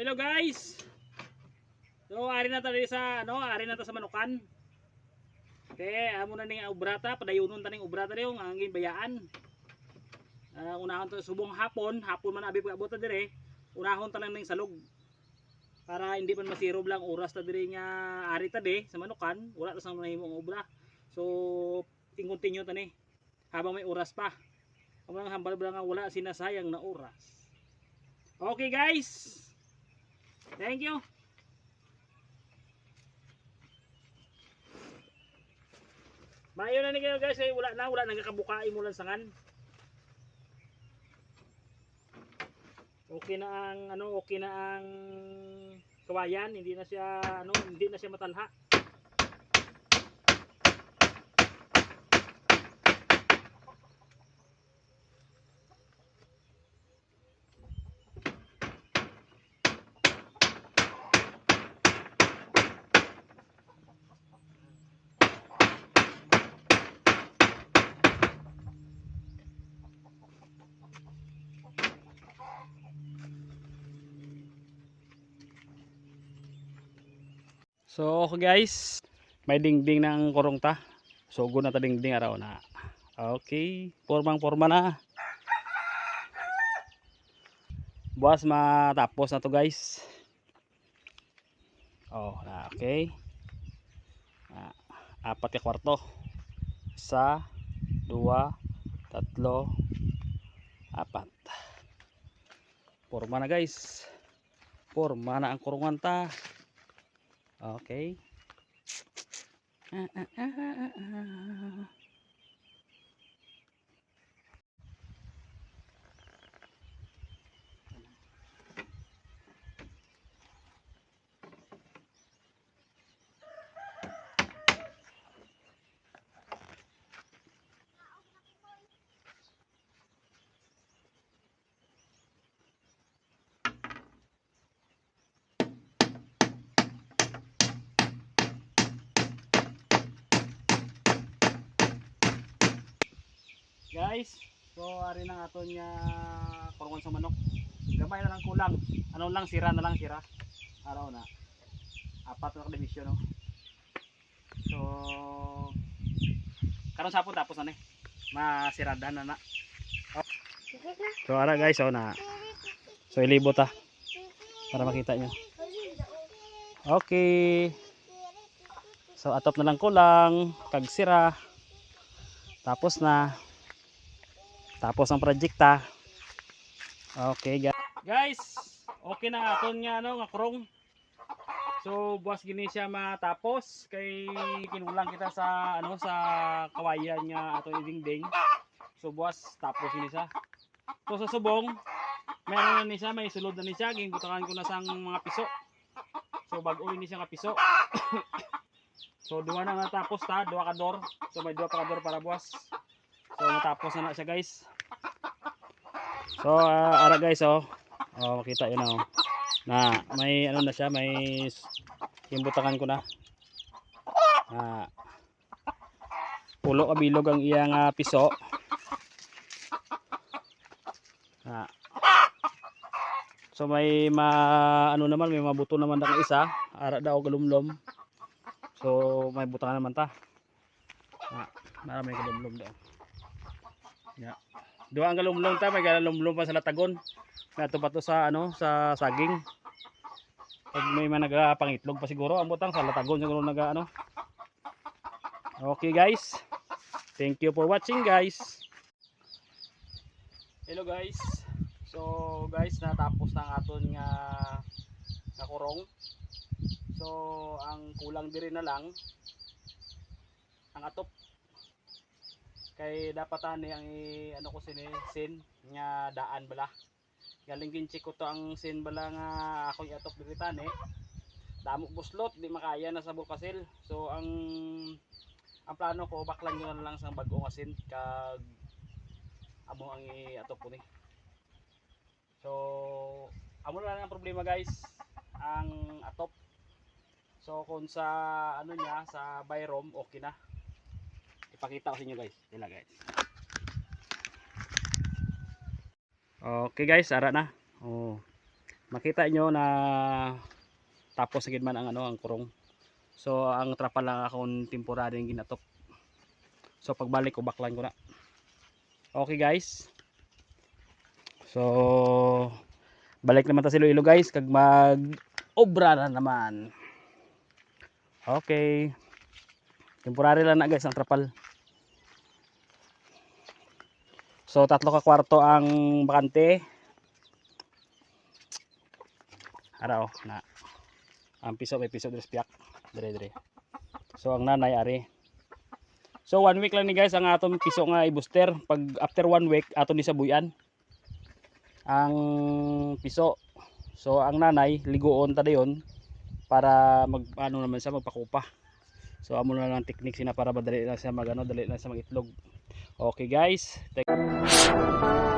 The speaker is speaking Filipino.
Hello guys. So ari na tadi sa ano, ari na ta sa manukan. Okay, amo na ning ubrata, padayunon ta ning ubrata diyo ang angin bayaan. Ah, unahon ta subong hapon, hapon man abi pagabot dire. Unahon ta lang ning salog. Para hindi man masirob lang oras ta dire nga ari ta di sa manukan, wala ta sa nahimong obra. So ting-continue ta ni habang may oras pa. Ang hambal ba nga wala sinasayang na oras. Okay guys. Thank you. Mayo na ni kayo guys, kaya wala na, wala nang kakabukain mo lang sangan. Okay na ang ano, okay na ang kawayan, hindi na siya ano, hindi na siya matalha. So okay guys, may dingding ng kurong ta. So go na ta dingding araw na. Okay, formang forma na. Buwas matapos na to guys. Oh, na okay. Ah, apat ka kwarto. Isa, dua, tatlo, apat. Forma na guys. Forma na ang kurungan ta. Okay. Ah, ah, ah, ah, ah. Guys, so ari na aton nga kurungan sa manok. Gamay na lang kulang. Ano lang sira na lang sira. Araw na. Apat na division no. So karon sapon tapos na ni. Masirada na na. So ara guys, oh na. So ilibot ta para makita nyo. Okay. So atop na lang kulang, kag sira. Tapos na. Tapos ang projekta. Okay guys. Guys, okay na aton nga ano nga krong. So buwas gini siya matapos kay kinulang kita sa ano sa kawayan nga ato idingding. So buwas tapos ini siya. So sa subong meron na ni siya may sulod na ni siya gingutangan ko na sang mga piso. So bag-o ni siya nga piso. so duwa na nga tapos ta, duwa ka door. So may duwa pa ka door para buwas. So matapos na na siya guys. So ah, ara guys oh. Oh makita yun oh. Na may ano na siya, may himbutakan ko na. Ah. Pulo ka bilog ang iyang ah, piso. Ah. So may ma ano naman may mabuto naman na isa, ara daw galumlom. So may butangan naman ta. Nara may galumlom daw. Yeah. Duha ang galumlom ta, may galumlom pa sa latagon. Nato pa to sa ano, sa saging. Pag may mga nagapangitlog pa siguro, ang butang sa latagon siguro naga ano. Okay guys. Thank you for watching guys. Hello guys. So guys, natapos na aton nga nakurong. So ang kulang diri na lang ang atop kay dapat ani ang i- ano ko sini sin nga daan bala. Galing ginchi ko to ang sin bala nga ako iatop diri tani damo buslot di makaya na sa bukasil. So ang ang plano ko baklan nyo na lang sa bag-o nga sin kag amo ang iatop ko ni. So amo na lang ang problema guys ang atop so kung sa ano niya sa byrom okay na ipakita ko sa inyo guys. Sila guys. Okay guys. Ara na. Oh. Makita nyo na tapos agad man ang ano ang kurong. So ang trapa lang akong temporary yung ginatok. So pagbalik ko baklan ko na. Okay guys. So balik naman ta si Iloilo guys. Kag mag obra na naman. Okay. Temporary lang na guys ang trapal so tatlo ka kwarto ang bakante. Araw na. Ang piso may piso dres piyak. Dire dire so ang nanay ari. So one week lang ni guys ang atong piso nga i-booster. Pag after one week aton ni sabuyan. Ang piso. So ang nanay ligoon ta dayon para mag ano naman siya magpakupa so amo na lang technique sina para madali na siya magano dali na siya magitlog. Okay guys. Thank-